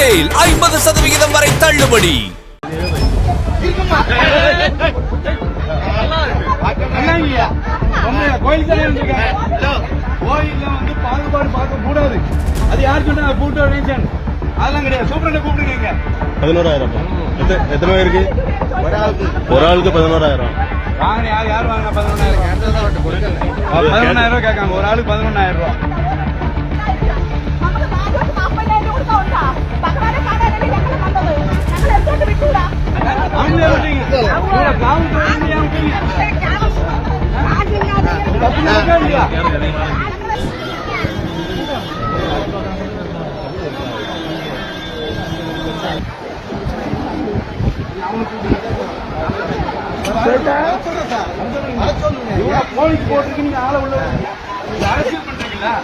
Sale ஐம்பது சதவிகிதம் வரை தள்ளுபடி. கோயில்ல வந்து பாகுபாடு பார்க்க கூடாது. அது யார் சொன்னா? கூட்ட அதெல்லாம் கிடையாது. சூப்பரண்ட கூப்பிடுங்க பதினோராயிரம். எத்த- எத்தனை பேருக்கு? ஒரு ஆளுக்கு பதினோராயிரம். வாங்க யார் யார் வாங்க பதினொன்னாயிரம்? பதினொன்னாயிரம் ரூபாய் கேட்காங்க. ஒரு ஆளுக்கு பதினொன்னாயிரம் ரூபாய். போலீஸ் போட்டிருக்கு நீங்க ஆளை உள்ள அரசியல் பண்றீங்களா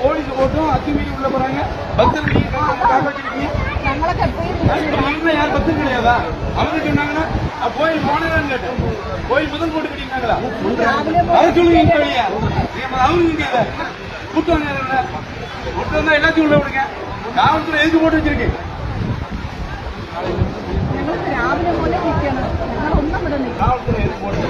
போலீஸ் போட்டும் அத்துமீறி உள்ள போறாங்க. பக்தர்கள் நீங்க காப்பாற்றிருக்கீங்க ஊர்ல யார் கிடையாதா அவங்க சொன்னாங்கன்னா கோயில் போனதான்னு கேட்டேன். கோயில் முதல் போட்டு கட்டிட்டாங்களா அதை சொல்லுங்க அவருக்கு கேட்கல கூட்டம் கூட்டம் தான் எல்லாத்தையும் உள்ள விடுங்க. காவல்துறை எதுக்கு போட்டு வச்சிருக்கேன் காவல்துறை எது போட்டு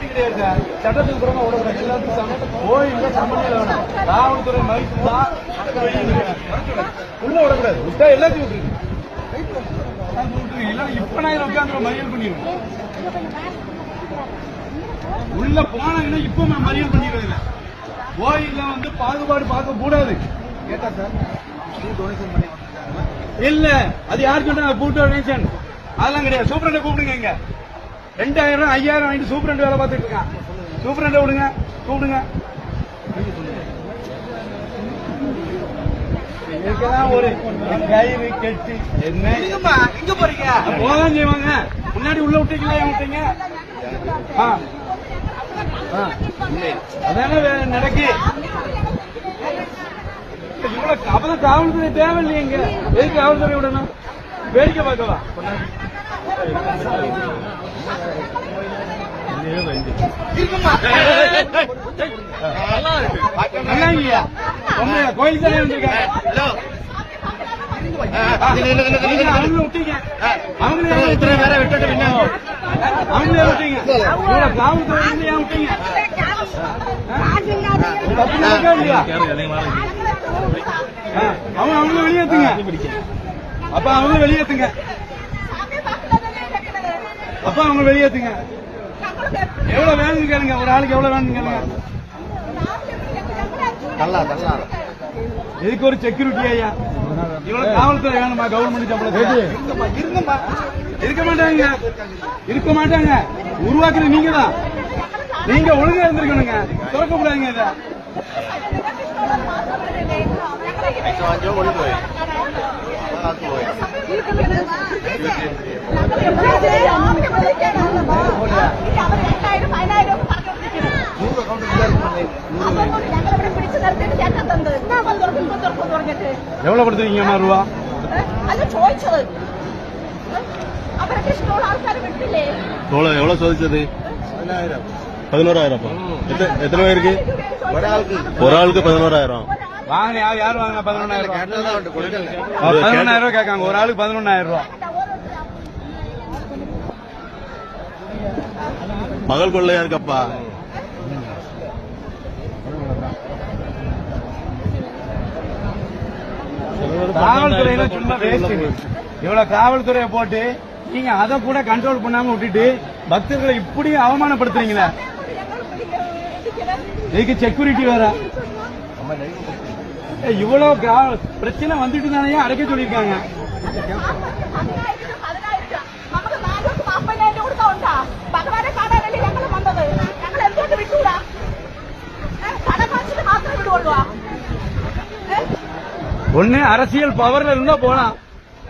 அப்படி கிடையாது சார். சட்டத்துக்கு புறமா விடக்கூடாது எல்லாத்துக்கும் சமம் கோயில்ல சம்மந்தம் வேணும் காவல்துறை மதிப்பு தான் வெளியே நிக்கணும். உள்ள விடக்கூடாது விட்டா எல்லாத்தையும் விட்டுருக்கு இல்ல இப்ப நான் உட்காந்து மறியல் பண்ணிடுவேன் உள்ள போனாங்கன்னா இப்ப நான் மறியல் பண்ணிடுறது கோயில்ல வந்து பாகுபாடு பார்க்க கூடாது கேட்டா சார் இல்ல அது யார் சொன்னா பூ டொனேஷன் அதெல்லாம் கிடையாது சூப்பரண்ட கூப்பிடுங்க இங்க ரெண்டாயிரம் ஐயாயிரம் வாங்கிட்டு சூப்பரண்ட் வேலை பார்த்துட்டு இருக்கான் சூப்பரண்ட விடுங்க கூப்பிடுங்க. ஒரு கயிறு கெட்டி என்ன? எங்க போறீங்க? போதான் செய்வாங்க. முன்னாடி உள்ள விட்டீங்களா ஏன் விட்டீங்க. அதானே நடக்கு. அப்பதான் காவல்துறை தேவையில்லையே இங்க. எதுக்கு காவல்துறை விடணும்? வேடிக்கை பார்க்கவா? என்னங்கய்யா? தானே வந்திருக்கேன். நீங்க அவங்கள விட்டீங்க. அவங்களே விட்டீங்க. அவங்களே விட்டீங்க. காவல்துறை ஏன் விட்டீங்க? அவங்க வெளியேத்துங்க அப்ப அவங்க வெளியேத்துங்க அப்பா அவங்க வெளியேத்துங்க எவ்வளவு வேணும்னு கேளுங்க. ஒரு ஆளுக்கு எவ்வளவு வேணும்னு கேளுங்க. தள்ளா இதுக்கு ஒரு செக்யூரிட்டி ஐயா. இவ்வளவு காவல்துறை வேணுமா? கவர்மெண்ட் சம்பளம் இருங்கம்மா இருக்க மாட்டாங்க. இருக்க மாட்டாங்க. உருவாக்குற நீங்க தான் நீங்க ஒழுங்கா இருந்திருக்கணுங்க. திறக்க கூடாதுங்க இதை. ஒழுங்கு. எவ்வளவு கொடுத்துருக்கீங்கம்மா ரூபா எவ்வளவு சோதிச்சது பதினோராயிரம் எத்தனை பேருக்கு ஒரு ஆளுக்கு பதினோராயிரம் வாங்க யார் வாங்க பதினொன்னாயிரம் பதினொன்னாயிரம் ரூபாய் கேட்காங்க ஒரு ஆளுக்கு பதினொன்னாயிரம் ரூபாய் பகல் கொள்ளையா இருக்கப்பா காவல்துறையில சும்மா வேஸ்ட் இவ்வளவு காவல்துறையை போட்டு நீங்க அதை கூட கண்ட்ரோல் பண்ணாம விட்டுட்டு பக்தர்களை இப்படி அவமானப்படுத்துறீங்களா? இதுக்கு செக்யூரிட்டி வேற? இவ்வளவு பிரச்சனை வந்துட்டு தானே அடைக்க சொல்லியிருக்காங்க. ஒண்ணு அரசியல் பவர்ல இருந்தா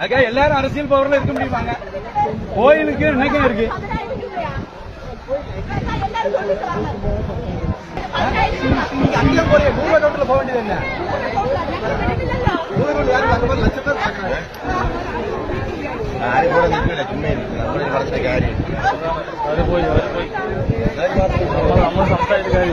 அக்கா எல்லாரும் அரசியல் பவர்ல இருக்க முடியுமாங்க கோயிலுக்கு என்னைக்கும் இருக்கு. அங்கே போறீங்க நூறு போக வேண்டியது என்ன நூறு அக்கௌண்ட் போய் போய் அம்மா சம்சாரிக்காரி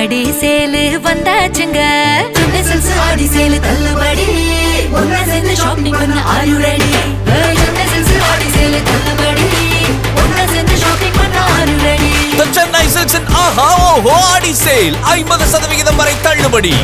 அடி சேலு வந்தாச்சுங்க. துணி சில்ஸ் ஆடி சேலு தள்ளுபடி. ஒன்னா சேர்ந்து ஷாப்பிங் பண்ண ஆரு ரெடி துணி சில்ஸ் ஆடி சேலு தள்ளுபடி. ஒன்னா சேர்ந்து ஷாப்பிங் பண்ண ஆரு ready The Chennai Silks and Aha Oho ஐம்பது சதவிகிதம் வரை தள்ளுபடி.